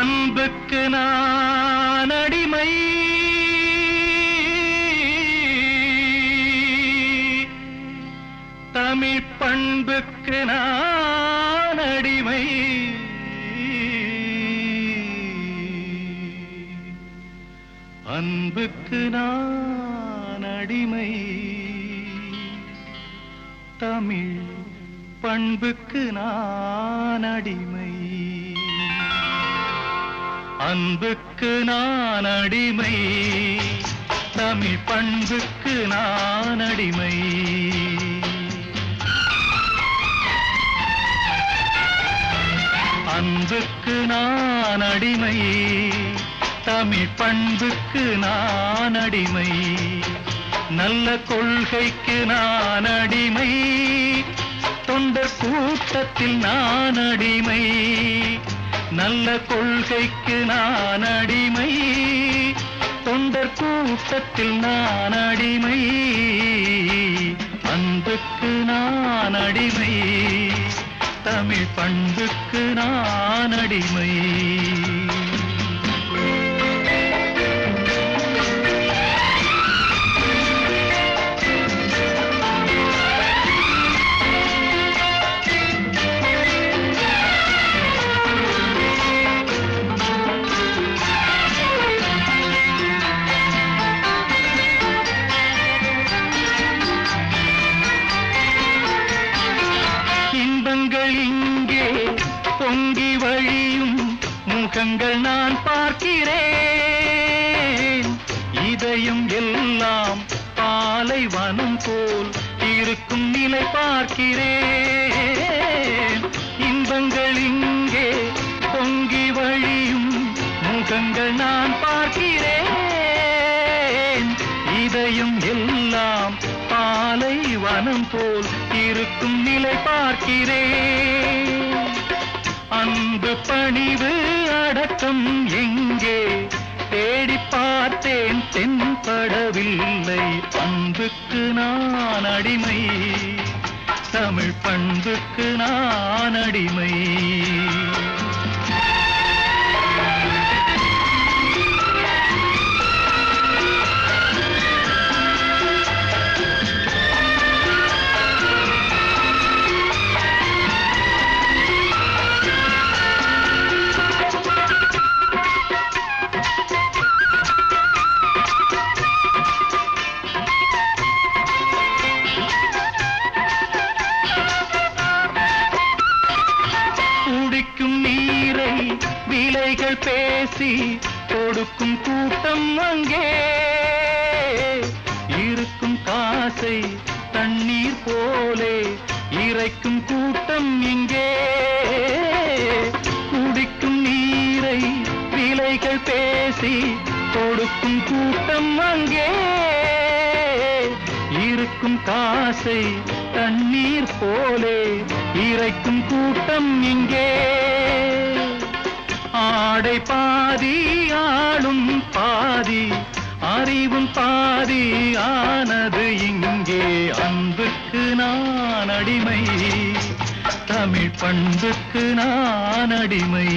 அன்புக்கு நான் அடிமை தமிழ் பண்புக்கு நான் அடிமை அன்புக்கு நான் அடிமை தமிழ் பண்புக்கு நான் அடிமை அன்புக்கு நான் அடிமை தமிழ் பண்புக்கு நான் அடிமை அன்புக்கு நான் அடிமை தமிழ் பண்புக்கு நான் அடிமை நல்ல கொள்கைக்கு நான் அடிமை தொண்டர் கூட்டத்தில் நான் அடிமை நல்ல கொள்கைக்கு நான் அடிமை. தொண்டர் கூட்டத்தில் நான் அடிமை. அன்புக்கு நான் அடிமை. தமிழ் பண்புக்கு நான் அடிமை. முகங்கள் நான் பார்க்கிறேன். இதயம் எல்லாம் பாலைவனம் போல் இருக்கும் நிலை பார்க்கிறேன். இன்பங்கள் இங்கே பொங்கி வழியும் முகங்கள் நான் பார்க்கிறேன். இதயம் எல்லாம் பாலைவனம் போல் இருக்கும் நிலை பார்க்கிறேன். அன்பு பணிவு அடக்கம் எங்கே? தேடி பார்த்தேன் தென்படவில்லை. அன்புக்கு நான் அடிமை. தமிழ் பண்புக்கு நான் அடிமை. பேசி கொடுக்கும் கூட்டம் அங்கே. இருக்கும் காசை தண்ணீர் போலே இறைக்கும் கூட்டம் இங்கே. குடிக்கும் நீரை விலைகள் பேசி கொடுக்கும் கூட்டம் அங்கே. இருக்கும் காசை தண்ணீர் போலே இறைக்கும் கூட்டம் இங்கே. ஆடை பாதி ஆளும் பாதி அறிவும் பாதி ஆனது இங்கே அன்புக்கு நான் அடிமை தமிழ் பண்புக்கு நான் அடிமை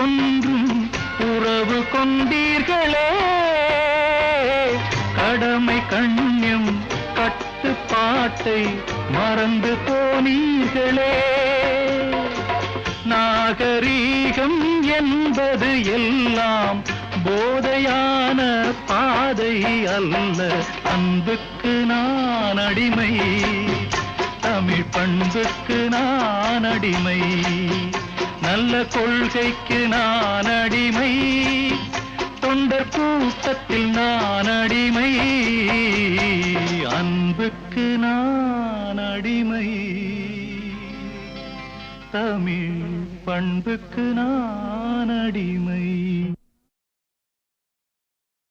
ஒன்றும் உறவு கொண்டீர்களே. கடமை கண்ணியம் கட்டுப்பாட்டை மறந்து போனீர்களே. நாகரீகம் என்பது எல்லாம் போதையான பாதை அல்ல. அன்புக்கு நான் அடிமை தமிழ் பண்புக்கு நான் அடிமை. நல்ல கொள்கைக்கு நான் அடிமை தொண்டர் கூட்டத்தில் நான் அடிமை அன்புக்கு நான் அடிமை தமிழ் பண்புக்கு நான் அடிமை